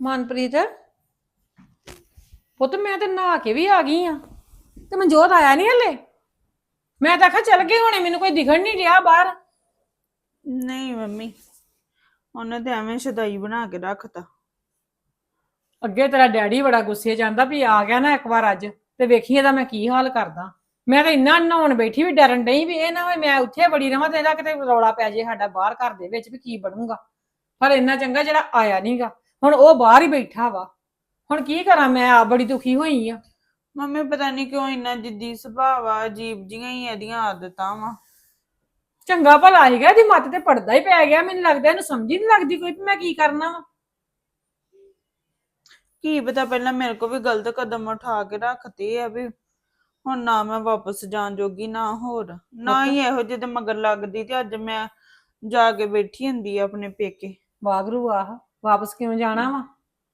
ਮਨਪ੍ਰੀਤ? ਪੁੱਤ ਮੈਂ ਤੇ ਨਹਾ ਕੇ ਵੀ ਆ ਗਈ ਆ। ਤੇ ਮਨਜੋਤ ਆਇਆ ਨਹੀਂ ਹਲੇ? ਮੈਂ ਤਾਂ ਆਖਿਆ ਚੱਲ ਗਏ ਹੋਣੇ ਮੈਨੂੰ ਕੋਈ ਦਿਖਣ ਨਹੀਂ ਰਿਹਾ ਬਾਹਰ। ਨਹੀਂ ਮੰਮੀ ਉਹਨੇ ਤੇ ਐਵੇਂ ਸ਼ਦਾਈ ਬਣਾ ਕੇ ਰੱਖਤਾ। ਅੱਗੇ ਤੇਰਾ ਡੈਡੀ ਬੜਾ ਗੁੱਸੇ ਜਾਂਦਾ ਵੀ ਆ ਗਿਆ ਨਾ ਇੱਕ ਵਾਰ ਅੱਜ ਤੇ ਵੇਖੀ ਇਹਦਾ ਮੈਂ ਕੀ ਹਾਲ ਕਰਦਾ। ਮੈਂ ਤਾਂ ਇੰਨਾ ਨਹਾਉਣ ਬੈਠੀ ਵੀ ਡਰਨ ਡਈ ਵੀ ਇਹ ਨਾ ਹੋਏ ਮੈਂ ਉੱਥੇ ਬੜੀ ਰਵਾਂ ਤੇ ਇਹਦਾ ਕਿਤੇ ਰੌਲਾ ਪੈ ਜੇ ਸਾਡਾ ਬਾਹਰ ਘਰ ਦੇ ਵਿੱਚ ਵੀ ਕੀ ਬਣੂਗਾ। ਪਰ ਇੰਨਾ ਚੰਗਾ ਜਿਹੜਾ ਆਇਆ ਨਹੀਂਗਾ ਹੁਣ ਉਹ ਬਾਹਰ ਹੀ ਬੈਠਾ ਵਾ। ਹੁਣ ਕੀ ਕਰਾਂ ਮੈਂ ਆ ਬੜੀ ਦੁਖੀ ਹੋਈ ਆ। ਮੰਮੀ ਪਤਾ ਨਹੀਂ ਕਿਉਂ ਇੰਨਾ ਜਿੱਦੀ ਸੁਭਾਅ ਆ ਅਜੀਬ ਜੀਆਂ ਹੀ ਇਹਦੀਆਂ ਆਦਤਾਂ ਵਾ। ਚੰਗਾ ਭਲਾ ਸੀਗਾ ਇਹਦੀ ਮੱਤ ਤੇ ਪੜਦਾ ਹੀ ਪੈ ਗਿਆ। ਮੈਨੂੰ ਲੱਗਦਾ ਇਹਨੂੰ ਸਮਝ ਹੀ ਨਹੀਂ ਲੱਗਦੀ ਕੋਈ ਵੀ ਮੈਂ ਕੀ ਕਰਨਾ ਵਾ। ਕੀ ਪਤਾ ਪਹਿਲਾਂ ਮੇਰੇ ਕੋ ਵੀ ਗਲਤ ਕਦਮ ਉਠਾ ਕੇ ਰੱਖਤੇ ਆ ਵੀ ਹੁਣ ਨਾ ਮੈਂ ਵਾਪਸ ਜਾਣ ਜੋਗੀ ਨਾ ਹੋਰ। ਨਾ ਹੀ ਇਹੋ ਜਿਹੇ ਦੇ ਮਗਰ ਲੱਗਦੀ ਤੇ ਅੱਜ ਮੈਂ ਜਾ ਕੇ ਬੈਠੀ ਹੁੰਦੀ ਆ ਆਪਣੇ ਪੇਕੇ। ਵਾਗਰੂ ਆਹ। ਵਾਪਸ ਕਿਉਂ ਜਾਣਾ ਵਾ?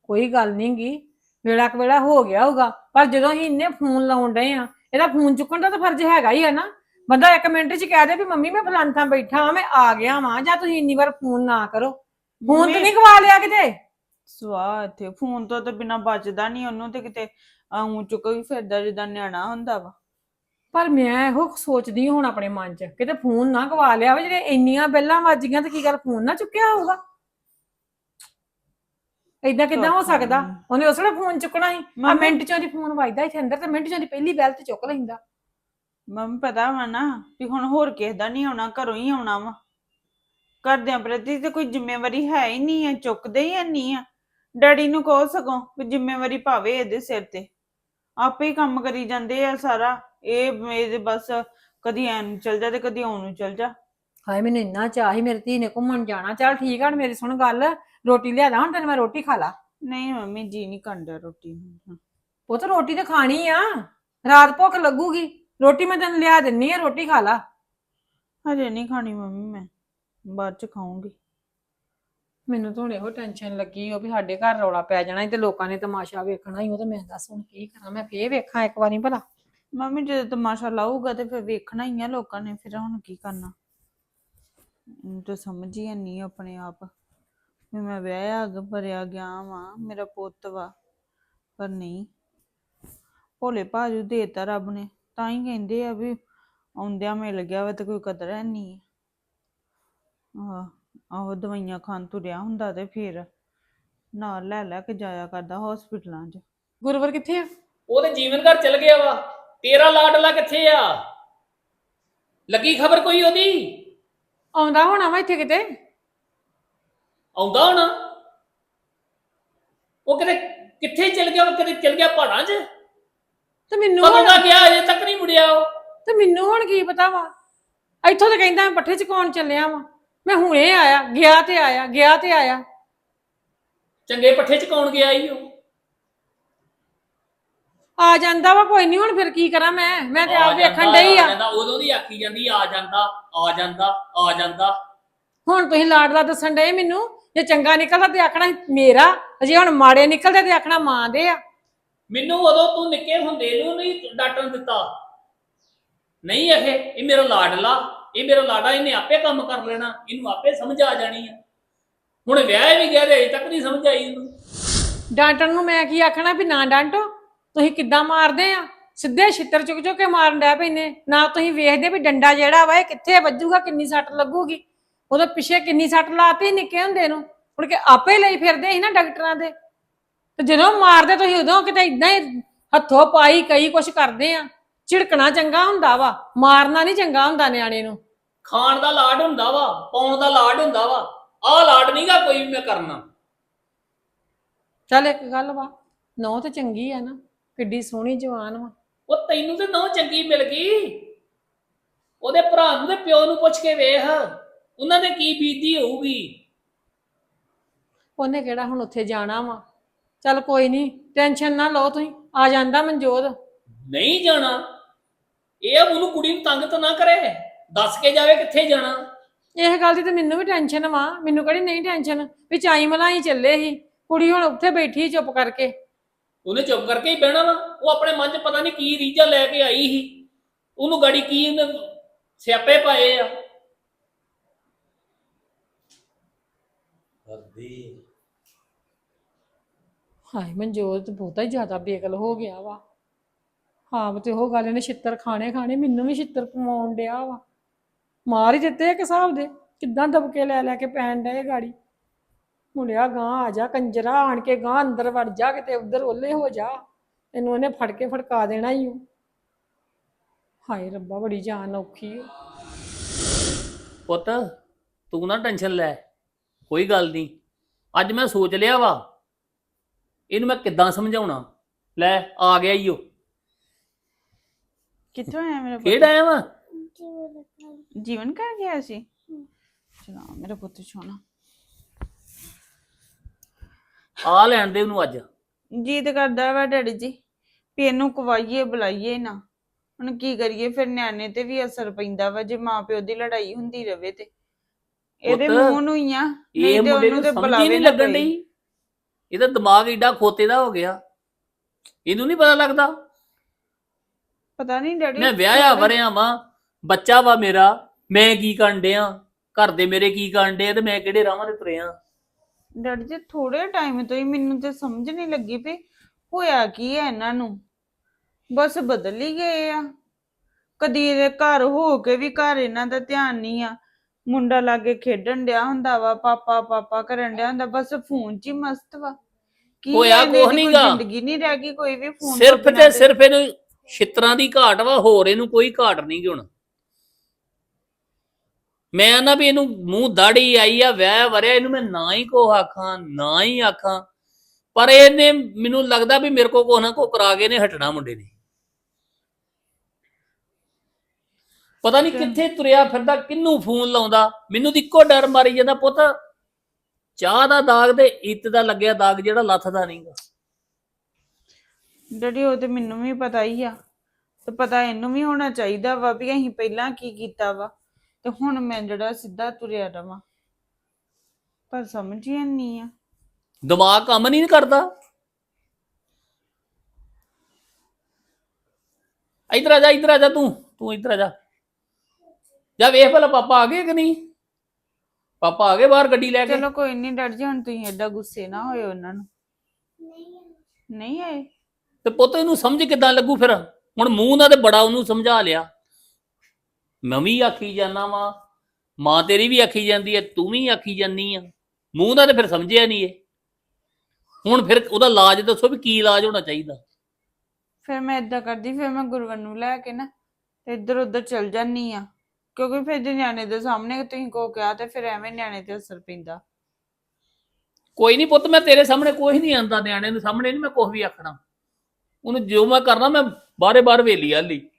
ਕੋਈ ਗੱਲ ਨੀ ਗੀ। ਵੇਲਾ ਕੁ ਵੇਲਾ ਹੋ ਗਿਆ ਹੋਊਗਾ। ਪਰ ਜਦੋਂ ਹੀ ਇੰਨੇ ਫੋਨ ਲਾਉਣ ਡਏ ਆ ਇਹਦਾ ਫੋਨ ਚੁੱਕਣ ਦਾ ਤਾਂ ਫਰਜ਼ ਹੈਗਾ ਹੀ ਆ ਨਾ। ਬੰਦਾ ਇੱਕ ਮਿੰਟ 'ਚ ਕਹਿ ਦੇ ਵੀ ਮੰਮੀ ਮੈਂ ਫਲਾਨ ਥਾਂ ਬੈਠਾ ਹਾਂ ਮੈਂ ਆ ਗਿਆ ਵਾਂ ਜਾਂ ਤੁਸੀਂ ਇੰਨੀ ਵਾਰ ਫੋਨ ਨਾ ਕਰੋ। ਫੋਨ ਤੇ ਨਹੀਂ। ਖਵਾ ਲਿਆ ਕਿਤੇ? ਸਵਾਹ ਇੱਥੇ ਫੋਨ ਤੋਂ ਤਾਂ ਬਿਨਾ ਬਚਦਾ ਨਹੀਂ ਉਹਨੂੰ ਤੇ ਕਿਤੇ ਆਉਂ ਚੁੱਕ ਵੀ ਫਿਰਦਾ ਜਿੱਦਾਂ ਨਿਆਣਾ ਹੁੰਦਾ ਵਾ। ਪਰ ਮੈਂ ਇਹੋ ਸੋਚਦੀ ਹੁਣ ਆਪਣੇ ਮਨ 'ਚ ਕਿਤੇ ਫੋਨ ਨਾ ਖਵਾ ਲਿਆ ਵਾ ਜਿਹੜੇ ਇੰਨੀਆਂ ਬੈਲਾਂ ਵੱਜ ਗਈਆਂ ਤੇ ਕੀ ਗੱਲ ਫੋਨ ਨਾ ਚੁੱਕਿਆ ਹੋਊਗਾ? ਏਦਾਂ ਕਿਦਾਂ ਹੋ ਸਕਦਾ। ਉਹਨੇ ਉਸ ਵੇਲੇ ਫੋਨ ਚੁੱਕਣਾ ਸੀ। ਆ ਮੰਮੀ- ਮਿੰਟ 'ਚੋਂ ਦੀ ਫੋਨ ਵੱਜਦਾ ਇੱਥੇ ਅੰਦਰ ਤੇ ਮਿੰਟ 'ਚੋਂ ਦੀ ਪਹਿਲੀ ਬੈਲ ਤੇ ਚੁੱਕ ਲੈਂਦਾ। ਮੰਮੀ ਪਤਾ ਵਾ ਨਾ ਵੀ ਹੁਣ ਹੋਰ ਕਿਸੇ ਦਾ ਨਹੀਂ ਆਉਣਾ ਘਰੋਂ ਹੀ ਆਉਣਾ ਵਾ। ਘਰਦਿਆਂ ਪ੍ਰਤੀ ਤੇ ਕੋਈ ਜ਼ਿੰਮੇਵਾਰੀ ਹੈ ਹੀ ਨਹੀਂ ਹੈ ਚੁੱਕਦੇ ਹੀ ਨਹੀਂ ਆ। ਡੈਡੀ ਨੂੰ ਕਹੋ ਸਗੋਂ ਵੀ ਜ਼ਿੰਮੇਵਾਰੀ ਭਾਵੇ ਇਹਦੇ ਸਿਰ ਤੇ। ਆਪੇ ਹੀ ਕੰਮ ਕਰੀ ਜਾਂਦੇ ਆ ਸਾਰਾ। ਇਹ ਇਹਦੇ ਬਸ ਕਦੀ ਐਨ ਨੂੰ ਚਲ ਜਾ ਤੇ ਕਦੀ ਆਉਣ ਨੂੰ ਚਲ ਜਾ। ਹਾਏ ਮੈਨੂੰ ਇੰਨਾ ਚਾਹ ਸੀ ਮੇਰੀ ਧੀ ਨੇ ਘੁੰਮਣ ਜਾਣਾ। ਚੱਲ ਠੀਕ ਆ ਹੁਣ ਮੇਰੀ ਸੁਣ ਗੱਲ। ਰੋਟੀ ਲਿਆਦਾ ਹੁਣ ਤੈਨੂੰ ਮੈਂ ਰੋਟੀ ਖਾ ਲਾ? ਨਹੀਂ ਮੰਮੀ ਜੀ ਨਹੀਂ ਕੰਡਾ ਰੋਟੀ ਨੂੰ ਉਹ ਤਾਂ ਰੋਟੀ ਤੇ ਖਾਣੀ ਆ। ਰਾਤ ਭੁੱਖ ਲੱਗੂਗੀ। ਰੋਟੀ ਮੈਂ ਤੈਨੂੰ ਲਿਆ ਦਿੰਨੀ ਆ ਰੋਟੀ ਖਾ ਲਾ। ਹਜੇ ਨਹੀਂ ਖਾਣੀ ਮੰਮੀ ਮੈਂ। ਬਾਅਦ ਚ ਖਾਊਂਗੀ। ਮੈਨੂੰ ਤਾਂ ਹੁਣ ਇਹੋ ਟੈਨਸ਼ਨ ਲੱਗੀ ਉਹ ਵੀ ਸਾਡੇ ਘਰ ਰੌਲਾ ਪੈ ਜਾਣਾ ਤੇ ਲੋਕਾਂ ਨੇ ਤਮਾਸ਼ਾ ਵੇਖਣਾ ਹੀ ਉਹ ਤਾਂ ਮੈਂ ਦੱਸ ਹੁਣ ਕੀ ਕਰਾਂ ਮੈਂ ਫੇਰ ਵੇਖਾਂ ਇੱਕ ਵਾਰੀ ਭਲਾ। ਮੰਮੀ ਜਦੋਂ ਤਮਾਸ਼ਾ ਲਾਊਗਾ ਤੇ ਫਿਰ ਵੇਖਣਾ ਹੀ ਆ ਲੋਕਾਂ ਨੇ ਫਿਰ ਹੁਣ ਕੀ ਕਰਨਾ। ਮੈਨੂੰ ਤਾਂ ਸਮਝ ਹੀ ਨਹੀਂ ਆਪਣੇ ਆਪ। ਵੀ ਮੈਂ ਵਿਆਹਿਆ ਅਗ ਭਰਿਆ ਗਿਆ ਵਾਂ ਮੇਰਾ ਪੁੱਤ ਵਾ। ਪਰ ਨਹੀਂ। ਭੋਲੇ ਭਾਜੂ ਦੇਤਾ ਰੱਬ ਨੇ। ਤਾਂ ਹੀ ਕਹਿੰਦੇ ਆ ਵੀ ਆਉਂਦਿਆਂ ਮਿਲ ਗਿਆ ਵਾ ਤੇ ਕੋਈ ਕਦਰ ਹੈ ਨਹੀਂ ਆਹ ਆਹੋ ਦਵਾਈਆਂ ਖਾਣ ਤੁਰਿਆ ਹੁੰਦਾ ਤੇ ਫਿਰ ਨਾਲ ਲੈ ਲੈ ਕੇ ਜਾਇਆ ਕਰਦਾ ਹਸਪੀਟਲਾਂ 'ਚ। ਗੁਰਵਰ ਕਿੱਥੇ ਆ? ਉਹ ਤੇ ਜੀਵਨ ਘਰ ਚਲ ਗਿਆ ਵਾ। ਤੇਰਾ ਲਾਡਲਾ ਕਿੱਥੇ ਆ? ਲੱਗੀ ਖਬਰ ਕੋਈ ਉਹਦੀ? ਆਉਂਦਾ ਹੋਣਾ ਵਾ ਇੱਥੇ ਕਿਤੇ? ਆਉਂਦਾ ਹੋਣਾ। ਉਹ ਕਿਤੇ ਕਿੱਥੇ ਚਲ ਗਿਆ ਵਾ ਕਿਤੇ ਚਲ ਗਿਆ ਪਹਾੜਾਂ 'ਚ? ਤੇ ਮੈਨੂੰ ਕਦੋਂ ਹੁਣ ਦਾ ਗਿਆ ਅਜੇ ਤੱਕ ਨਹੀਂ ਮੁੜਿਆ ਉਹ। ਤੇ ਮੈਨੂੰ ਹੁਣ ਕੀ ਪਤਾ ਵਾ? ਇੱਥੋਂ ਤੇ ਕਹਿੰਦਾ ਮੈਂ ਪੱਠੇ ਚਕਾਉਣ ਚੱਲਿਆ ਵਾ? ਮੈਂ ਹੁਣੇ ਆਇਆ ਗਿਆ ਤੇ ਆਇਆ ਗਿਆ ਤੇ ਆਇਆ। ਚੰਗੇ ਪੱਠੇ 'ਚ ਕੌਣ ਗਿਆ ਈ ਉਹ? ਆ ਜਾਂਦਾ ਵਾ ਕੋਈ ਨਹੀਂ ਹੁਣ ਫਿਰ ਕੀ ਕਰਾਂ ਮੈਂ? ਮੈਂ ਤੇ ਆ ਆਪ ਵੇਖਣ ਜਾਂਦਾ, ਡਈ ਆ ਜਾਂਦਾ, ਉਦੋਂ ਦੀ ਆਖੀ ਜਾਂਦੀ ਆ ਜਾਂਦਾ ਆ ਜਾਂਦਾ ਆ ਜਾਂਦਾ। ਹੁਣ ਤੁਸੀਂ ਲਾਡਲਾ ਦੱਸਣ ਡਏ ਮੈਨੂੰ? ਜੇ ਚੰਗਾ ਨਿਕਲਦਾ ਤੇ ਆਖਣਾ ਮੇਰਾ? ਜੇ ਹੁਣ ਮਾੜੇ ਨਿਕਲਦੇ ਤੇ ਆਖਣਾ ਮਾਂ ਦੇ ਆ। ਮੈਨੂੰ ਉਦੋਂ ਤੂੰ ਨਿੱਕੇ ਹੁੰਦੇ ਨੂੰ ਨਹੀਂ ਡਾਟਣ ਦਿੱਤਾ। ਨਹੀਂ ਇਹ ਇਹ ਮੇਰਾ ਲਾਡਲਾ ਇਹ ਮੇਰਾ ਲਾਡਾ ਇਹਨੇ ਆਪੇ ਕੰਮ ਕਰ ਲੈਣਾ ਇਹਨੂੰ ਆਪੇ ਸਮਝ ਆ ਜਾਣੀ ਆ। ਹੁਣ ਵਿਆਹ ਵੀ ਗਿਆ ਤੇ ਅਜੇ ਤੱਕ ਨਹੀਂ ਸਮਝ ਆਈ ਇਹਨੂੰ। ਡਾਂਟਣ ਨੂੰ ਮੈਂ ਕੀ ਆਖਣਾ ਵੀ ਨਾ ਡਾਂਟੋ ਤੁਸੀਂ ਕਿੱਦਾਂ ਮਾਰਦੇ ਆ? ਸਿੱਧੇ ਛਿੱਤਰ ਚੁੱਕ ਚੁੱਕ ਕੇ ਮਾਰਨ ਡੈ ਪੈਨੇ ਨਾ ਤੁਸੀਂ ਵੇਖਦੇ ਵੀ ਡੰਡਾ ਜਿਹੜਾ ਵਾ ਇਹ ਕਿੱਥੇ ਵੱਜੂਗਾ ਕਿੰਨੀ ਸੱਟ ਲੱਗੂਗੀ। ਉਹਦੇ ਪਿੱਛੇ ਕਿੰਨੀ ਸੱਟ ਲਾਤੀ ਨਿੱਕੇ ਹੁੰਦੇ ਨੂੰ। ਮੁੜ ਕੇ ਆਪੇ ਲਈ ਫਿਰਦੇ ਸੀ ਨਾ ਡਾਕਟਰਾਂ ਦੇ। ਤੇ ਜਦੋਂ ਮਾਰਦੇ ਤੁਸੀਂ ਉਦੋਂ ਕਿਤੇ ਇਦਾਂ ਹੀ ਹੱਥੋਂ ਪਾਈ ਕਈ ਕੁਛ ਕਰਦੇ ਆ। ਝਿੜਕਣਾ ਚੰਗਾ ਹੁੰਦਾ ਵਾ ਮਾਰਨਾ ਨਹੀਂ ਚੰਗਾ ਹੁੰਦਾ ਨਿਆਣੇ ਨੂੰ। ਖਾਣ ਦਾ ਲਾਡ ਹੁੰਦਾ ਵਾ ਪਾਉਣ ਦਾ ਲਾਡ ਹੁੰਦਾ ਵਾ। ਆਹ ਲਾਡ ਨਹੀਂਗਾ ਕੋਈ ਵੀ ਮੈਂ ਕਰਨਾ। ਚੱਲ ਇੱਕ ਗੱਲ ਵਾ ਨੌ ਤੇ ਚੰਗੀ ਆ ਨਾ ਕਿੱਡੀ ਸੋਹਣੀ ਜਵਾਨ ਵਾ। ਉਹ ਤੈਨੂੰ ਤੇ ਨਹੁੰ ਚੰਗੀ ਮਿਲ ਗਈ। ਉਹਦੇ ਭਰਾ ਨੂੰ ਤੇ ਪਿਓ ਨੂੰ ਪੁੱਛ ਕੇ ਵੇਖ। ਉਹਨਾਂ ਦੇ ਕੀ ਬੀਤੀ ਹੋਊਗੀ? ਉਹਨੇ ਕਿਹੜਾ ਹੁਣ ਉੱਥੇ ਜਾਣਾ ਵਾ? ਚੱਲ ਕੋਈ ਨਹੀਂ ਟੈਨਸ਼ਨ ਨਾ ਲਓ ਤੁਸੀਂ ਆ ਜਾਂਦਾ ਮਨਜੋਤ। ਨਹੀਂ ਜਾਣਾ। ਇਹ ਉਹਨੂੰ ਕੁੜੀ ਨੂੰ ਤੰਗ ਤਾਂ ਨਾ ਕਰੇ ਦੱਸ ਕੇ ਜਾਵੇ ਕਿੱਥੇ ਜਾਣਾ। ਇਹ ਗੱਲ ਦੀ ਤੇ ਮੈਨੂੰ ਵੀ ਟੈਨਸ਼ਨ ਵਾ ਮੈਨੂੰ ਕਿਹੜੀ ਨਹੀਂ ਟੈਨਸ਼ਨ ਵੀ ਚਾਈ ਮਲਾਈ ਚੱਲੇ ਸੀ ਕੁੜੀ ਹੁਣ ਉੱਥੇ ਬੈਠੀ ਚੁੱਪ ਕਰਕੇ। ਉਹਨੇ ਚੁੱਪ ਕਰਕੇ ਹੀ ਬਹਿਣਾ ਵਾ ਉਹ ਆਪਣੇ ਮਨ 'ਚ ਪਤਾ ਨਹੀਂ ਕੀ ਰੀਝਾਂ ਲੈ ਕੇ ਆਈ ਸੀ। ਉਹਨੂੰ ਗਾੜੀ ਕੀ ਉਹਨੇ ਸਿਆਪੇ ਪਾਏ ਆ। ਹਾਏ ਮਨਜੋਤ ਬਹੁਤਾ ਹੀ ਜ਼ਿਆਦਾ ਬੇਕਲ ਹੋ ਗਿਆ ਵਾ। ਹਾਂ, ਤੇ ਉਹ ਗੱਲ ਇਹਨੇ ਛਿੱਤਰ ਖਾਣੇ ਖਾਣੇ ਮੈਨੂੰ ਵੀ ਛਿੱਤਰ ਪਵਾਉਣ ਡਿਆ ਵਾ। ਮਾਰ ਹੀ ਦਿੱਤੇ ਇੱਕ ਹਿਸਾਬ ਦੇ, ਕਿੱਦਾਂ ਦਬਕੇ ਲੈ ਲੈ ਕੇ ਪੈਣ ਡਏ ਗਾੜੀ। ਮੁੰਡਿਆ ਗਾਂ ਆ ਜਾ, ਕੰਜਰਾ ਆਣ ਕੇ ਗਾਂ ਅੰਦਰ ਵੜ ਜਾ, ਕਿਤੇ ਉਧਰ ਓਲੇ ਹੋ ਜਾ। ਤੈਨੂੰ ਉਹਨੇ ਫੜ ਕੇ ਫੜਕਾ ਦੇਣਾ ਹੀ ਹਾਏ, ਰੱਬਾ, ਬੜੀ ਜਾਨ ਔਖੀ ਓ। ਪੁੱਤ, ਤੂੰ ਨਾ ਟੈਨਸ਼ਨ ਲੈ, ਕੋਈ ਗੱਲ ਨਹੀਂ ਅੱਜ ਮੈਂ ਸੋਚ ਲਿਆ ਵਾ ਇਹਨੂੰ ਮੈਂ ਕਿੱਦਾਂ ਸਮਝਾਉਣਾ? ਲੈ ਆ ਗਿਆ ਈ ਉਹ। ਕਿੱਥੋਂ ਆਇਆ ਮੇਰਾ ਪੁੱਤ? ਖੇਡ ਆਇਆ ਵਾ? ਜੀਵਨ ਕਰ ਗਿਆ ਸੀ? ਚਲਾ ਮੇਰਾ ਪੁੱਤ ਸੋਹਣਾ। ਆ ਲੈਣ ਦੇ ਉਹਨੂੰ ਅੱਜ। ਜੀ ਤੇ ਕਰਦਾ ਵਾ ਡੈਡੀ ਜੀ। ਵੀ ਇਹਨੂੰ ਕਵਾਈਏ ਬੁਲਾਈਏ ਨਾ। ਹੁਣ ਕੀ ਕਰੀਏ? ਫਿਰ ਨਿਆਣੇ ਤੇ ਵੀ ਅਸਰ ਪੈਂਦਾ ਵਾ ਜੇ ਮਾਂ ਪਿਓ ਦੀ ਲੜਾਈ ਹੁੰਦੀ ਰਵੇ ਤੇ। ਇਹਦੇ ਪੁੱਤ, ਮੂੰਹ ਨੂੰ ਹੀ ਆ। ਨਹੀਂ ਇਹ ਤੇ ਮੁੰਡੇ ਉਹਨੂੰ ਨੂੰ ਤੇ ਸਮਝ ਹੀ ਬੁਲਾਵੇ ਨਹੀਂ ਲੱਗਣ। ਡਈ। ਇਹਦਾ ਦਿਮਾਗ ਏਡਾ ਖੋਤੇ ਦਾ ਹੋ ਗਿਆ। ਇਹਨੂੰ ਨਹੀਂ ਪਤਾ ਲੱਗਦਾ। ਪਤਾ ਨਹੀਂ ਡੈਡੀ। ਮੈਂ ਵਿਆਹਿਆ ਵਰਿਆ ਵਾਂ। ਬੱਚਾ ਵਾ ਮੇਰਾ। ਮੈਂ ਕੀ ਕਰਨ ਡਿਆ? ਘਰ ਦੇ ਮੇਰੇ ਕੀ ਕਰਨ ਡੇ ਤੇ ਮੈਂ ਕਿਹੜੇ ਰਾਹਾਂ ਤੇ ਤੁਰਿਆ? ਡੈਡੀ ਜੀ ਥੋੜੇ ਟਾਈਮ ਤੋਂ ਹੀ ਮੈਨੂੰ ਤੇ ਸਮਝ ਨਹੀਂ ਲੱਗੀ ਵੀ ਹੋਇਆ ਕੀ ਹੈ ਇਹਨਾਂ ਨੂੰ? ਬਸ ਬਦਲ ਹੀ ਗਏ ਆ। ਕਦੀ ਇਹਦੇ ਘਰ ਹੋ ਕੇ ਵੀ ਘਰ ਇਹਨਾਂ ਦਾ ਧਿਆਨ ਨਹੀਂ ਆ। ਮੁੰਡਾ ਲਾਗੇ ਖੇਡਣ ਡਿਆ ਹੁੰਦਾ ਵਾ ਪਾਪਾ ਪਾਪਾ ਕਰਨ ਡਿਆ ਹੁੰਦਾ ਬਸ ਫੋਨ 'ਚ ਹੀ ਮਸਤ ਵਾ। ਕੀ ਹੋਇਆ ਕੁਛ ਕੋਈ ਨੀਗਾ। ਜ਼ਿੰਦਗੀ ਨਹੀਂ ਰਹਿ ਗਈ ਕੋਈ ਵੀ ਫੋਨ ਸਿਰਫ ਤੇ ਸਿਰਫ ਇਹਨੂੰ ਛਿੱਤਰਾਂ ਦੀ ਘਾਟ ਵਾ ਹੋਰ ਇਹਨੂੰ ਕੋਈ ਘਾਟ ਨਹੀਂ ਗੀ ਹੁਣ। ਮੈਂ ਨਾ ਵੀ ਇਹਨੂੰ ਮੂੰਹ ਦਾੜੀ ਆਈ ਆ ਵਹਿ ਵਰਿਆ ਇਹਨੂੰ ਮੈਂ ਨਾ ਹੀ ਕੋ ਆਖਾਂ ਨਾ ਹੀ ਆਖਾਂ। ਪਰ ਇਹਨੇ ਮੈਨੂੰ ਲੱਗਦਾ ਵੀ ਮੇਰੇ ਕੋ ਕੋ ਨਾ ਕੋ ਕਰਾ ਕੇ ਨੇ ਹਟਣਾ ਮੁੰਡੇ ਨੇ। ਪਤਾ ਨਹੀਂ ਕਿੱਥੇ ਤੁਰਿਆ ਫਿਰਦਾ ਕਿੰਨੂੰ ਫੋਨ ਲਾਉਂਦਾ। ਮੈਨੂੰ ਇੱਕੋ ਡਰ ਮਾਰੀ ਜਾਂਦਾ ਪੁੱਤ। ਚਾਹ ਦਾ ਦਾਗ ਤੇ ਇੱਤ ਦਾ ਲੱਗਿਆ ਦਾਗ ਜਿਹੜਾ ਲੱਥਦਾ ਨਹੀਂਗਾ। ਡੈਡੀ ਉਹ ਤੇ ਮੈਨੂੰ ਵੀ ਪਤਾ ਹੀ ਆ। ਤੇ ਪਤਾ ਇਹਨੂੰ ਵੀ ਹੋਣਾ ਚਾਹੀਦਾ ਵਾ ਵੀ ਅਸੀਂ ਪਹਿਲਾਂ ਕੀ ਕੀਤਾ ਵਾ। ਤੇ ਹੁਣ ਮੈਂ ਜਿਹੜਾ ਸਿੱਧਾ ਤੁਰਿਆ ਰਵਾਂ। ਪਰ ਸਮਝ ਹੀ ਨਹੀਂ ਆ। ਦਿਮਾਗ ਕੰਮ ਨਹੀਂ ਕਰਦਾ। ਇਧਰ ਆ ਜਾ ਇਧਰ ਆ ਜਾ ਤੂੰ। ਤੂੰ ਇਧਰ ਆ ਜਾ। ਜਾ ਵੇਖ ਭਲਾ ਪਾਪਾ ਆ ਗਏ ਕਿ ਨਹੀਂ? ਪਾਪਾ ਆ ਗਏ ਬਾਹਰ ਗੱਡੀ ਲੈ ਕੇ? ਚਲੋ ਕੋਈ ਨਹੀਂ ਡਰ ਜੀ ਹੁਣ ਤੁਸੀਂ ਐਡਾ ਗੁੱਸੇ ਨਾ ਹੋਇਓ ਉਹਨਾਂ ਨੂੰ। ਨਹੀਂ ਆਏ। ਤੇ ਪੁੱਤ ਇਹਨੂੰ ਸਮਝ ਕਿੱਦਾਂ ਲੱਗੂ ਫਿਰ? ਹੁਣ ਮੂੰਹ ਨਾਲ ਤੇ ਬੜਾ ਉਹਨੂੰ ਸਮਝਾ ਲਿਆ। ਮੈਂ ਵੀ ਆਖੀ ਜਾਨਾ ਵਾਂ ਮਾਂ ਤੇਰੀ ਵੀ ਆਖੀ ਜਾਂਦੀ ਹੈ ਤੂੰ ਵੀ ਆਖੀ ਜਾਨੀ ਆ। ਮੂੰਹ ਨਾਲ ਤੇ ਫਿਰ ਸਮਝਿਆ ਨਹੀਂ ਇਹ। ਹੁਣ ਫਿਰ ਉਹਦਾ ਇਲਾਜ ਦੱਸੋ ਵੀ ਕੀ ਇਲਾਜ ਹੋਣਾ ਚਾਹੀਦਾ। ਫਿਰ ਮੈਂ ਏਦਾਂ ਕਰਦੀ ਫਿਰ ਮੈਂ ਗੁਰਵਨ ਨੂੰ ਲੈ ਕੇ ਨਾ ਤੇ ਇੱਧਰ ਉੱਧਰ ਚਲ ਜਾਨੀ ਆ। ਕਿਉਂਕਿ ਫਿਰ ਜੇ ਨਿਆਣੇ ਦੇ ਸਾਹਮਣੇ ਤੁਸੀਂ ਕੋ ਕਿਹਾ ਤੇ ਫਿਰ ਐਵੇਂ ਨਿਆਣੇ ਤੇ ਅਸਰ ਪੈਂਦਾ। ਕੋਈ ਨਹੀਂ ਪੁੱਤ ਮੈਂ ਤੇਰੇ ਸਾਹਮਣੇ ਕੁਝ ਨਹੀਂ ਆਂਦਾ ਨਿਆਣੇ ਦੇ ਸਾਹਮਣੇ ਨਹੀਂ ਮੈਂ ਕੁਝ ਵੀ ਆਖਣਾ। ਉਹਨੂੰ ਜੋ ਮੈਂ ਕਰਨਾ ਮੈਂ ਬਾਰੇ ਬਾਰ ਵੇਲੀ ਆਲੀ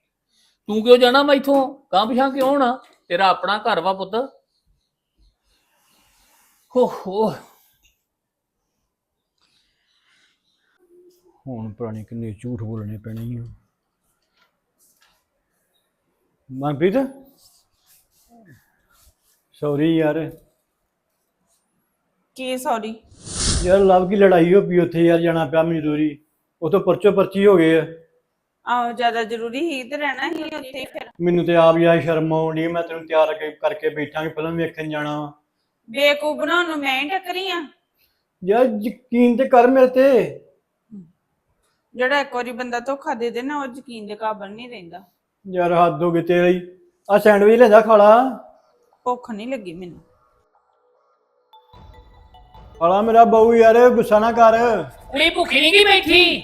ਤੂੰ ਕਿਉਂ ਜਾਣਾ ਮੈਂ ਇਥੋਂ? ਕਾਂ ਪਿਛਾਂ ਕਿਉਂ ਹੋਣਾ? ਤੇਰਾ ਆਪਣਾ ਘਰ ਵਾ ਪੁੱਤ। ਹੋ ਹੋ। ਹੁਣ ਪੁਰਾਣੇ ਕਿੰਨੇ ਝੂਠ ਬੋਲਣੇ ਪੈਣੇ ਹੀ ਮਨਪ੍ਰੀਤ? ਸੌਰੀ ਯਾਰ। ਕੀ ਸੌਰੀ ਯਾਰ ਲਵ ਕੀ ਲੜਾਈ ਹੋ ਪਈ ਉੱਥੇ ਯਾਰ ਜਾਣਾ ਪਿਆ ਮੈਨੂੰ ਜ਼ਰੂਰੀ ਉਥੋਂ ਪਰਚੋ ਪਰਚੀ ਹੋ ਗਏ ਆ। ਆਹੋ ਜ਼ਿਆਦਾ ਜ਼ਰੂਰੀ ਹੀ ਤੇ ਰਹਿਣਾ ਹੀ ਉੱਥੇ ਹੀ ਫਿਰ। ਮੈਨੂੰ ਤੇ ਆਪ ਯਾਰ ਸ਼ਰਮ ਆਉਂਦੀ ਮੈਂ ਤੈਨੂੰ ਤਿਆਰ ਕਰਕੇ ਕਰਕੇ ਬੈਠਾ ਕਿ ਫਿਲਮ ਵੇਖਣ ਜਾਣਾ ਵਾ। ਬਣਾਉਣ ਨੂੰ ਮੈਂ ਹੀ ਟੱਕਰੀ ਆ। ਯਾਰ ਯਕੀਨ ਤੇ ਕਰ ਮੇਰੇ ਤੇ। ਜਿਹੜਾ ਇੱਕ ਵਾਰੀ ਬੰਦਾ ਧੋਖਾ ਦੇ ਦੇ ਨਾ ਉਹ ਯਕੀਨ ਦੇ ਕਾਬਲ ਨਹੀਂ ਰਹਿੰਦਾ। ਯਾਰ ਹੱਦ ਹੋ ਗਈ ਤੇਰੀ। ਆ ਸੈਂਡਵਿਚ ਲੈਂਦਾ ਖਾਲਾ। ਭੁੱਖ ਨਹੀਂ ਲੱਗੀ ਮੈਨੂੰ। ਖਾਲਾ ਮੇਰਾ ਬਹੂ ਯਾਰ ਗੁੱਸਾ ਨਾ ਕਰ। ਕੁੜੀ ਭੁੱਖੀ ਨਹੀਂ ਗਈ ਬੈਠੀ।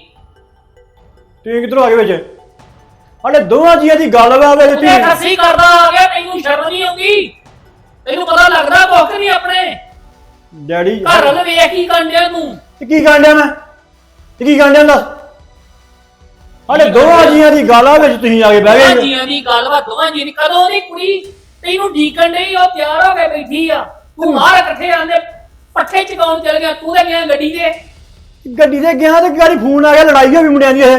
ਤੂੰ ਕਿੱਧਰੋਂ ਆ ਗਏ ਵਿੱਚ? ਸਾਡੇ ਦੋਵਾਂ ਜੀਆਂ ਦੀ ਗੱਲ ਵਾ ਵੇ ਤੇ। ਖੱਸੀ ਕਰਦਾ ਆ ਗਿਆ ਤੈਨੂੰ ਸ਼ਰਮ ਨਹੀਂ ਆਉਂਦੀ। ਤੈਨੂੰ ਪਤਾ ਲੱਗਦਾ ਕੁੱਖ ਨਹੀਂ ਆਪਣੇ। ਡੈਡੀ। ਘਰ ਵਾਲੇ ਵੇਖ ਕੀ ਕੰਡਿਆ ਤੂੰ। ਤੇ ਕੀ ਕਾਂਡਿਆ ਮੈਂ? ਤੇ ਕੀ ਕਾਂਡਿਆ ਦੱਸ? ਸਾਡੇ ਦੋਵਾਂ ਜੀਆਂ ਦੀ ਗਾਲਾਂ ਵਿੱਚ ਤੁਸੀਂ ਆ ਕੇ ਬਹਿ ਦੋਵਾਂ ਗਏ ਜੀਆਂ ਦੀ ਗੱਲ ਵਾ ਦੋਵਾਂ ਜੀ ਦੀ। ਕਦੋਂ ਦੀ ਕੁੜੀ? ਤੈਨੂੰ ਢੀਕਣ ਨਹੀਂ ਉਹ ਤਿਆਰ ਹੋ ਕੇ ਬੈਠੀ ਆ। ਤੂੰ ਮਾਰ ਇਕੱਠੇ ਆਂਦੇ ਪੱਠੇ ਚਗਾਉਣ ਚਲ ਗਿਆ ਤੂੰ ਤਾਂ ਗਿਆ ਗੱਡੀ ਤੇ ਗੱਡੀ ਤੇ ਗਿਆ ਤੇ ਗਾੜੀ ਫੋਨ ਆ ਗਿਆ ਲੜਾਈ ਹੋ ਗਈ ਮੁੰਡਿਆਂ ਦੀ ਇਹ।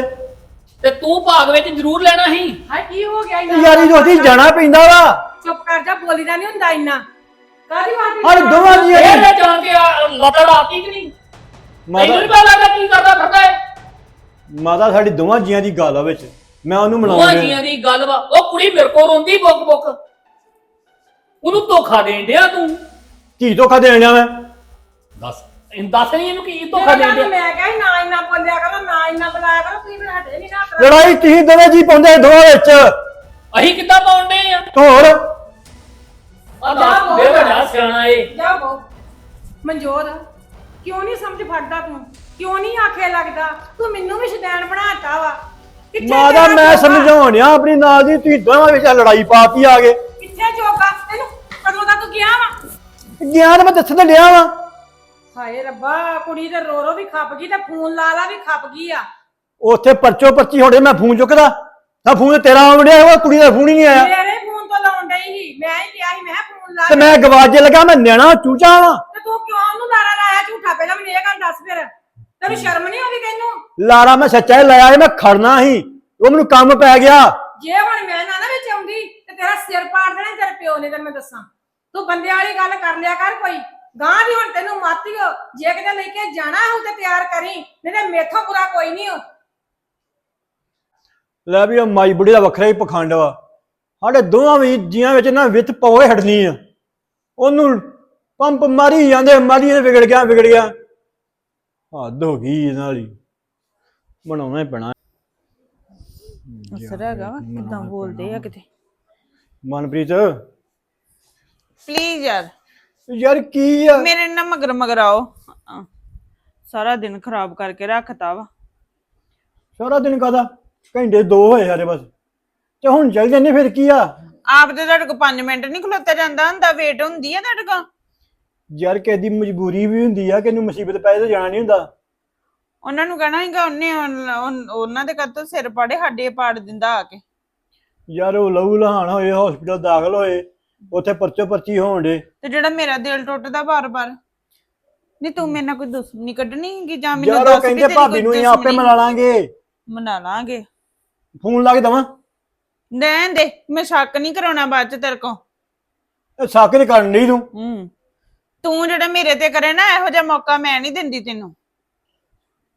ਤੇ ਤੂੰ ਭਾਗ ਵਿੱਚ ਜ਼ਰੂਰ ਲੈਣਾ ਸੀ। ਹਾਏ ਕੀ ਹੋ ਗਿਆ ਇੰਨਾ ਯਾਰੀ ਦੋਸਤੀ ਜਾਣਾ ਪੈਂਦਾ ਵਾ। ਚੁੱਪ ਕਰ ਜਾ ਬੋਲੀ ਦਾ ਨਹੀਂ ਹੁੰਦਾ ਇੰਨਾ। ਕਾਦੀ ਵਾਰ ਸਾਡੇ ਦੋਵਾਂ ਜੀਆਂ ਇਹ ਦੀ ਲੈ ਜਾਣ ਕੇ ਲਤੜ ਆਤੀ ਕਿ ਨਹੀਂ? ਤੈਨੂੰ ਨਹੀਂ ਪਤਾ ਲੱਗਦਾ ਕੀ ਕਰਦਾ ਫਿਰਦਾ ਹੈ ਮਾਤਾ ਸਾਡੀ ਦੋਵਾਂ ਜੀਆਂ ਦੀ ਗੱਲ ਆ ਵਿੱਚ। ਮੈਂ ਉਹਨੂੰ ਦੋਵਾਂ ਮਨਾਉਂਦਾ। ਜੀਆਂ ਦੀ ਗੱਲ ਵਾ। ਉਹ ਕੁੜੀ ਮੇਰੇ ਕੋਲ ਰੋਂਦੀ ਬੁੱਕ ਬੁੱਕ ਉਹਨੂੰ ਧੋਖਾ ਦੇਣ ਡਿਆ ਤੂੰ? ਕੀ ਧੋਖਾ ਦੇਣ ਡਿਆ ਮੈਂ। ਦੱਸ ਇਹਨੂੰ ਦੱਸ ਨਹੀਂ ਇਹਨੂੰ ਕੀ ਧੋਖਾ ਜਿਹੜਾ ਦੇ ਤੁਹਾਨੂੰ ਦੇ ਮੈਂ ਕਿਹਾ ਸੀ, ਨਾ ਇੰਨਾ ਬੋਲਿਆ ਕਰੋ ਨਾ ਇੰਨਾ ਬੁਲਾਇਆ ਕਰੋ ਤੁਸੀਂ ਫਿਰ ਹਟੇ ਨਹੀਂ ਨਾ ਕਰੋ ਲੜਾਈ ਤੁਸੀਂ ਦੋਵੇਂ ਜੀ ਪਾਉਂਦੇ ਦੋਵਾਂ ਵਿੱਚ। ਅਸੀਂ ਕਿੱਦਾਂ ਪਾਉਂਦੇ ਆ? ਤੂੰ ਹੋਰ ਆ ਦੱਸ ਦੇ ਵੱਡਾ ਸਿਆਣਾ ਏ। ਜਾ ਬੋ ਮਨਜੋਤ ਕਿਉਂ ਨਹੀਂ ਸਮਝ ਫੜਦਾ ਤੂੰ? ਕਿਉਂ ਨਹੀਂ ਆਖੇ ਲੱਗਦਾ? ਤੂੰ ਮੈਨੂੰ ਵੀ ਸ਼ੈਤਾਨ ਬਣਾਤਾ ਵਾ। ਕਿੱਥੇ ਮਾਦਾ ਤੇਰਾ ਮੈਂ ਜੋਗਾ? ਸਮਝਾਉਣਿਆ ਆਪਣੀ ਨਾਲ ਦੀ ਤੁਸੀਂ ਦੋਵਾਂ ਵਿੱਚ ਲੜਾਈ ਪਾਤੀ ਆ ਗਏ ਕਿੱਥੇ ਜੋਗਾ ਤੈਨੂੰ ਕਦੋਂ ਦਾ ਤੂੰ ਗਿਆ ਵਾ? ਗਿਆਨ ਮੈਂ ਦੱਸਣ ਤੇ ਡਿਆ ਵਾਂ। ਹਾਏ ਰੱਬਾ ਕੁੜੀ ਤੇ ਰੋ ਰੋ ਵੀ ਖੱਪ ਗਈ ਤੇ ਫੋਨ ਲਾ ਲਾ ਵੀ ਖੱਪ ਗਈ ਆ। ਉੱਥੇ ਪਰਚੋ ਪਰਚੀ ਹੋੜੇ ਮੈਂ ਫੋਨ ਚੁੱਕਦਾ। ਤਾਂ ਫੋਨ ਤੇਰਾ ਆਉਂਦਿਆ ਉਹ ਕੁੜੀ ਦਾ ਫੋਨ ਹੀ ਨਹੀਂ ਆਇਆ। ਮੇਰੇ ਫੋਨ ਤੋਂ ਲਾਉਣ ਡਈ ਸੀ। ਮੈਂ ਹੀ ਕਿਹਾ ਸੀ ਮੈਂ ਕਿਹਾ ਫੋਨ ਲਾ ਤੇ ਮੈਂ ਗਵਾਜੇ ਲੱਗਾ ਮੈਂ ਨਿਆਣਾ ਚੂਚਾ ਵਾਂ। ਤੇ ਤੂੰ ਕਿਉਂ ਉਹਨੂੰ ਲਾਰਾ ਲਾਇਆ ਝੂਠਾ? ਪਹਿਲਾਂ ਮੈਨੂੰ ਇਹ ਗੱਲ ਦੱਸ ਫਿਰ। ਤੈਨੂੰ ਸ਼ਰਮ ਨਹੀਂ ਆਉਂਦੀ ਤੈਨੂੰ? ਲਾਰਾ ਮੈਂ ਸੱਚਾ ਹੀ ਲਾਇਆ ਸੀ, ਮੈਂ ਖੜਨਾ ਸੀ। ਉਹ ਮੈਨੂੰ ਕੰਮ ਪੈ ਗਿਆ। ਜੇ ਹੁਣ ਮੈਂ ਨਾ ਨਾ ਵਿੱਚ ਆਉਂਦੀ ਤੇ ਤੇਰਾ ਸਿਰ ਪਾੜ ਦੇਣਾ ਤੇਰੇ ਪਿਓ ਨੇ ਤੈਨੂੰ ਮੈਂ ਦੱਸਾਂ। ਤੂੰ ਬੰਦੇ ਵਾਲੀ ਗੱਲ ਕਰ ਲਿਆ ਕਰ ਕੋਈ। ਗਾਂ ਵੀ ਹੁਣ ਤੈਨੂੰ ਮਾਤੀਓ ਜੇ ਕਿਤੇ ਲੈ ਕੇ ਜਾਣਾ ਹੋਊ ਤੇ ਤਿਆਰ ਕਰੀ। ਨਹੀਂ ਤੇ ਮੇਥੋਂ ਬੁਰਾ ਕੋਈ ਨਹੀਂ ਹੋ ਲੈ ਵੀ ਉਹ ਮਾਈ ਬੁੜੀ ਦਾ ਵੱਖਰਾ ਹੀ ਪਖੰਡ ਵਾ। ਸਾਡੇ ਦੋਵਾਂ ਵੀ ਜੀਆਂ ਵਿੱਚ ਨਾ ਵਿੱਥ ਪੋਏ ਹਟਣੀ ਆ। ਉਹਨੂੰ ਪੰਪ ਮਾਰੀ ਜਾਂਦੇ ਮਾਰੀ ਜਾਂਦੇ ਵਿਗੜ ਗਿਆ ਵਿਗੜ ਗਿਆ। ਹੱਦ ਹੋ ਗਈ ਇਹਨਾਂ ਦੀ। ਬਣਾਉਣਾ ਹੀ ਪੈਣਾ। ਅਸਰ ਹੈਗਾ ਵਾ। ਕਿਦਾਂ ਬੋਲਦੇ ਆ ਕਿਤੇ? ਮਨਪ੍ਰੀਤ। ਪਲੀਜ਼ ਯਾਰ। ਯਾਰ ਕੀ ਆ? ਮੇਰੇ ਨਾਲ ਮਗਰ ਮਗਰ ਆਓ। ਸਾਰਾ ਦਿਨ ਖਰਾਬ ਕਰਕੇ ਰੱਖਤਾ ਵਾ। ਸਾਰਾ ਦਿਨ ਕਾਦਾ ਘੰਟੇ ਦੋ ਹੋਏ ਸਾਰੇ ਬਸ। ਤੇ ਹੁਣ ਚੱਲ ਜੰਨੇ ਫਿਰ ਕੀ ਆ? ਆਪ ਤੇ ਤੁਹਾਡੇ ਕੋਲ 5 ਮਿੰਟ ਨਹੀਂ ਖਲੋਤਾ ਜਾਂਦਾ ਹੁੰਦਾ ਵੇਟ ਹੁੰਦੀ ਆ ਤੁਹਾਡੇ ਕੋਲ। ਯਾਰ ਕਿਸੇ ਦੀ ਮਜਬੂਰੀ ਵੀ ਹੁੰਦੀ ਆ ਕਿ ਇਹਨੂੰ ਮੁਸੀਬਤ ਪੈ ਤੇ ਜਾਣਾ ਨਹੀਂ ਹੁੰਦਾ। ਉਹਨਾਂ ਨੂੰ ਕਹਿਣਾ ਹੈਗਾ ਉਹਨੇ ਉਨ- ਉਨ- ਉਹਨਾਂ ਦੇ ਕੱਤੋਂ ਸਿਰ ਪਾੜੇ ਸਾਡੇ ਪਾੜ ਦਿੰਦਾ ਆ ਕੇ। ਯਾਰ ਉਹ ਲਹੂ ਲਹਾਨ ਹੋਏ ਹਸਪੀਟਲ ਦਾਖਲ ਹੋਏ। ਉੱਥੇ ਪਰਚੋ ਪਰਚੀ ਹੋਣ ਦੇ ਤੇ ਜਿਹੜਾ ਮੇਰਾ ਦਿਲ ਟੁੱਟਦਾ ਬਾਰ-ਬਾਰ ਨਹੀਂ ਤੂੰ ਮੇਰੇ ਨਾਲ ਕੋਈ ਦੁਸ਼ਮਣੀ ਕੱਢਣੀ ਹੈਗੀ ਜਾਂ ਮੈਨੂੰ ਯਾਰ ਦੱਸ ਉਹ ਵੀ ਕਹਿੰਦੇ ਤੇਰੀ ਭਾਬੀ ਕੋਈ ਨੂੰ ਅਸੀਂ ਆਪੇ ਦੁਸ਼ਮਣੀ? ਮਿਲਾ ਲਾਂਗੇ। ਮਨਾ ਲਾਂਗੇ। ਫੋਨ ਲਾ ਕੇ ਦਵਾਂ? ਰਹਿਣ ਦੇ। ਮੈਂ ਸ਼ੱਕ ਨਹੀਂ ਕਰਾਉਣਾ ਬਾਅਦ ਚ ਤੇਰੇ ਕੋ ਇਹ ਸਾਕਰ ਕਰਨ ਨਹੀਂ ਤੂੰ? ਹੂੰ। ਤੂੰ ਜਿਹੜਾ ਮੇਰੇ ਤੇ ਕਰੇ ਨਾ ਇਹੋ ਜਿਹਾ ਮੌਕਾ ਮੈਂ ਨਹੀਂ ਦਿੰਦੀ ਤੈਨੂੰ।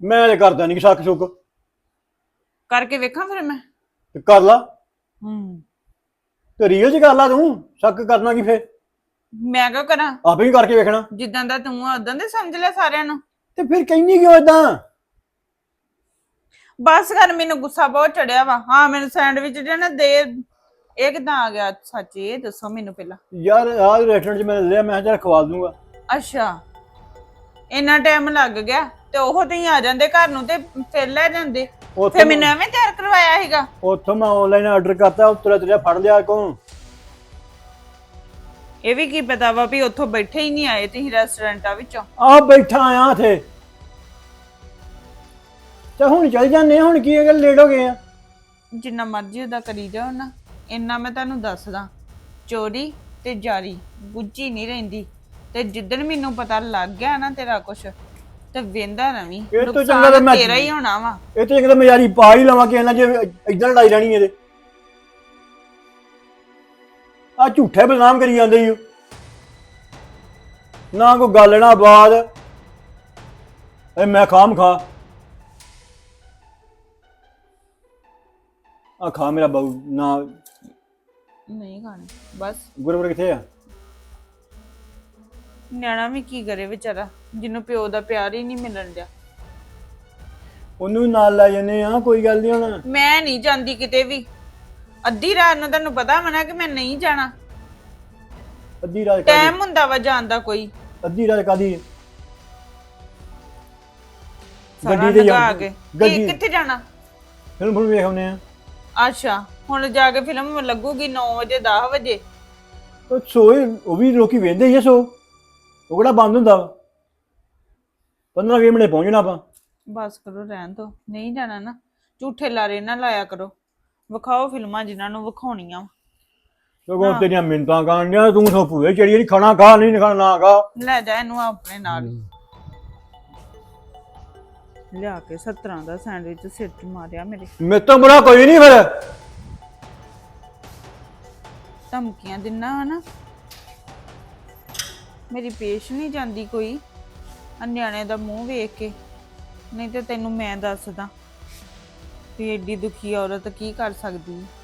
ਮੈਂ ਤੇ ਕਰਦਾ ਨਹੀਂ ਸ਼ੱਕ ਸ਼ੁਕ ਕਰਕੇ ਵੇਖਾਂ ਫਿਰ ਮੈਂ। ਤੇ ਕਰ ਲਾ। ਹੂੰ। ਤੇ ਰੀਅਲ ਚ ਕਰ ਲਾ ਤੂੰ? ਸ਼ੱਕ ਕਰਨਾ ਕੀ ਫੇਰ? ਮੈਂ ਕਿਉਂ ਕਰਾਂ? ਆਪੇ ਹੀ ਕਰਕੇ ਵੇਖਣਾ। ਜਿੱਦਾਂ ਦਾ ਤੂੰ ਆ ਉਦਾਂ ਦੇ ਸਮਝ ਲੈ ਸਾਰਿਆਂ ਨੂੰ। ਤੇ ਫਿਰ ਕਹਿੰਦੀ ਕਿਉਂ ਇਦਾਂ ਬਸ ਕਰ ਮੈਨੂੰ ਗੁੱਸਾ ਬਹੁਤ ਚੜਿਆ ਵਾ। ਹਾਂ ਮੈਨੂੰ ਸੈਂਡਵਿਚ ਜਿਹੜਾ ਨਾ ਦੇ ਇਹ ਕਿਦਾਂ ਆ ਗਿਆ? ਸੱਚ ਇਹ ਦੱਸੋ ਮੈਨੂੰ ਪਹਿਲਾਂ। ਯਾਰ ਆਹ ਰੈਸਟੋਰੈਂਟ 'ਚ ਮੈਂ ਲਿਆ ਮੈਂ ਕਿਹਾ ਚੱਲ ਖਵਾ ਦੂੰਗਾ। ਅੱਛਾ। ਇੰਨਾ ਟਾਈਮ ਲੱਗ ਗਿਆ। ਤੇ ਉਹ ਤੇ ਹੀ ਆ ਜਾਂਦੇ ਘਰ ਨੂੰ ਤੇ ਫਿਰ ਲੈ ਜਾਂਦੇ। ਉੱਥੇ ਫਿਰ ਮੈਨੂੰ ਐਵੇਂ ਤਿਆਰ ਕਰਵਾਇਆ ਸੀਗਾ। ਉੱਥੋਂ ਮੈਂ ਆਨਲਾਈਨ ਆਰਡਰ ਕਰਤਾ ਉਤਰਾ ਤੁਰਿਆ ਫੜ ਲਿਆ ਕੋ ਇਹ ਵੀ ਕੀ ਪਤਾ ਵਾ ਵੀ ਉੱਥੋਂ ਬੈਠੇ ਹੀ ਨਹੀਂ ਆਏ ਤੁਸੀਂ ਰੈਸਟੋਰੈਂਟਾਂ ਵਿੱਚੋਂ। ਆ ਬੈਠਾ ਆ ਥੇ ਤੇ ਹੁਣ ਚੱਲ ਜਾਂਦੇ ਆ, ਹੁਣ ਕੀ ਗੱਲ ਲੇਟ ਹੋ ਗਏ ਆ। ਜਿੰਨਾ ਮਰਜ਼ੀ ਉਹਦਾ ਕਰੀ ਜਾਓ ਨਾ ਇੰਨਾ ਮੈਂ ਤੁਹਾਨੂੰ ਦੱਸਦਾ ਚੋਰੀ ਤੇ ਜਾਰੀ ਗੁੱਜੀ ਨਹੀਂ ਰਹਿੰਦੀ। ਤੇ ਜਿੱਦਣ ਮੈਨੂੰ ਪਤਾ ਲੱਗ ਗਿਆ ਨਾ ਤੇਰਾ ਕੁਛ ਤੇ ਵੇਂਦਾ ਰਵੀ ਇਹ ਤੋਂ ਚੰਗਾ ਤਾਂ ਮੈਂ- ਤੇਰਾ ਹੀ ਹੋਣਾ ਵਾ। ਇਹ ਤੇ ਇੱਕ ਤਾਂ ਮਜ਼ਾਰੀ ਪਾ ਹੀ ਲਵਾਂ ਕਿ ਇਹਨਾਂ ਜੇ ਇਦਾਂ ਲੜਾਈ ਲੈਣੀ ਇਹਦੇ। ਆ ਝੂਠੇ ਬਦਨਾਮ ਕਰੀ ਜਾਂਦੇ ਈ ਓ। ਨਾ ਕੋਈ ਗੱਲ ਨਾ ਬਾਤ। ਐ ਮੈਂ ਖਾਮ ਖਾ। ਆ ਖਾ ਮੇਰਾ ਬਾਊ ਨਾ। ਨਹੀਂ ਖਾਣੀ। ਬਸ। ਗੁਰਵਰ ਕਿੱਥੇ ਆ? ਨਿਆਣਾ ਵੀ ਕੀ ਕਰੇ ਵਿਚਾਰਾ? ਜਿਹਨੂੰ ਪਿਓ ਦਾ ਪਿਆਰ ਹੀ ਨਹੀਂ ਮਿਲਣ ਡਿਆ। ਉਹਨੂੰ ਵੀ ਨਾਲ ਲੈ ਜੰਨੇ ਆ ਕੋਈ ਗੱਲ ਨਹੀਂ ਹੁਣ। ਮੈਂ ਨਹੀਂ ਜਾਂਦੀ ਕਿਤੇ ਵੀ। ਅੱਧੀ ਰਾਤ ਨੂੰ ਤੁਹਾਨੂੰ ਪਤਾ ਮਨਾ ਕਿ ਮੈਂ ਨਹੀਂ ਜਾਣਾ। ਅੱਧੀ ਰਾਤ ਕਾਦੀ ਟਾਈਮ ਹੁੰਦਾ ਵਾ ਜਾਣ ਦਾ ਕੋਈ। ਅੱਧੀ ਰਾਤ ਕਾਦੀ ਸਾਰਾ ਗੱਡੀ ਤੇ ਲਗਾ ਜਾ- ਕੇ। ਗੱਡੀ- ਕੀ ਕਿੱਥੇ ਜਾਣਾ? ਫਿਲਮ ਫੁਲਮ ਵੇਖ ਆਉਂਦੇ ਆ ਅੱਛਾ ਹੁਣ ਜਾ ਕੇ ਫਿਲਮ ਲੱਗੂਗੀ 9 ਵਜੇ 10 ਵਜੇ। ਉਹ ਸੋਏ ਉਹ ਵੀ ਲੋਕੀ ਵੇਂਦੇ ਹੀ ਆ ਸੋ। ਉਹ ਕਿਹੜਾ ਬੰਦ ਹੁੰਦਾ ਵਾ? 15 20 ਮਿੰਟ ਪਹੁੰਚਣਾ ਆਪਾਂ। ਬਸ ਕਰੋ ਰਹਿਣ ਤੋਂ ਨਹੀਂ ਜਾਣਾ ਨਾ ਝੂਠੇ ਲਾਰੇ ਨਾ ਲਾਇਆ ਕਰੋ। ਵਿਖਾਓ ਫਿਲਮਾਂ ਜਿਨ੍ਹਾਂ ਨੂੰ ਵਿਖਾਉਣੀਆਂ। ਵਾਂ। ਤੇਰੀਆਂ ਮਿੰਤਾਂ ਕਾਂਡੀਆਂ ਤੂੰ ਸੋ ਭੂਏ ਚੜੀ ਜਿਹੜੀ ਖਾਣਾ ਖਾ ਨਹੀਂ ਖਾਣਾ ਨਾ ਖਾ। ਲੈ ਜਾ ਇਹਨੂੰ ਆਪਣੇ ਨਾਲ। ਲਿਆ ਕੇ 17 ਦਾ ਸੈਂਡਵਿਚ ਸਿਰ 'ਚ ਮਾਰਿਆ ਮੇਰੇ। ਮੇਰੇ ਤੋਂ ਬੁਰਾ ਕੋਈ ਨਹੀਂ ਫਿਰ। ਧਮਕੀਆਂ ਦਿੰਨਾ ਵਾ ਨਾ ਮੇਰੀ ਪੇਸ਼ ਨਹੀਂ ਜਾਂਦੀ ਕੋਈ। ਆ ਨਿਆਣੇ ਦਾ ਮੂੰਹ ਵੇਖ ਕੇ। ਨਹੀਂ ਤੇ ਤੈਨੂੰ ਮੈਂ ਦੱਸਦਾ ਵੀ ਐਡੀ ਦੁਖੀ ਔਰਤ ਕੀ ਕਰ ਸਕਦੀ? ਹੈ